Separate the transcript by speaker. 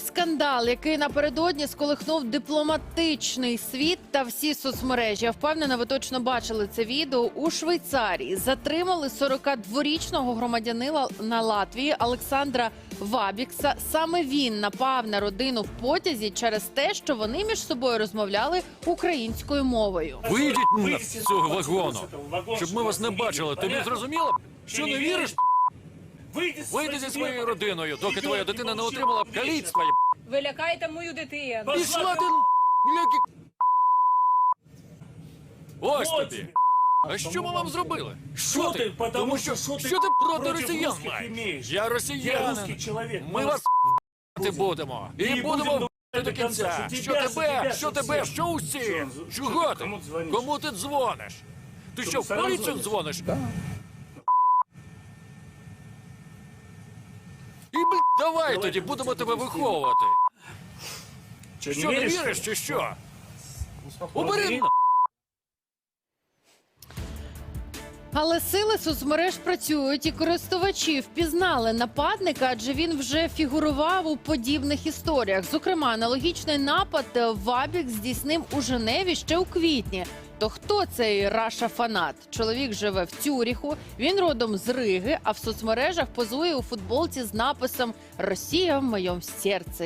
Speaker 1: Скандал, який напередодні сколихнув дипломатичний світ та всі соцмережі. Я впевнена, ви точно бачили це відео. У Швейцарії затримали 42-річного громадянина на Латвії Олександра Вабікса. Саме він напав на родину в потязі через те, що вони між собою розмовляли українською мовою.
Speaker 2: Вийдіть з цього вагону, щоб ми вас не бачили. Тобі зрозуміло? Що не віриш?
Speaker 3: Вийди
Speaker 2: зі своєю родиною, доки твоя дитина не отримала б каліцтва.
Speaker 4: Ви лякаєте мою дитину.
Speaker 2: Пішла ти ляки. Ось тобі. А що ми вам зробили? Що ти? Тому
Speaker 3: що-
Speaker 2: що
Speaker 3: ти
Speaker 2: проти росіян маєш? Я
Speaker 3: Я
Speaker 2: росіянин.
Speaker 3: русский чоловік.
Speaker 2: Ми вас ти будемо. І
Speaker 3: І
Speaker 2: будемо
Speaker 3: будемо
Speaker 2: до
Speaker 3: до
Speaker 2: кінця. Що
Speaker 3: тебе,
Speaker 2: тебе?
Speaker 3: що тебе, що
Speaker 2: усі? Чого ти?
Speaker 3: Кому
Speaker 2: ти дзвониш? Ти що, в поліцію
Speaker 3: дзвониш?
Speaker 2: дзвониш? І блядь, давай тоді будемо тебе виховувати. Що не віриш чи що? Убери!
Speaker 1: Але сили соцмереж працюють і користувачі впізнали нападника, адже він вже фігурував у подібних історіях. Зокрема, аналогічний напад Вабік здійснив у Женеві ще у квітні. То хто цей Раша фанат? Чоловік живе в Цюріху. Він родом з Риги, а в соцмережах позує у футболці з написом Росія в моєму серці.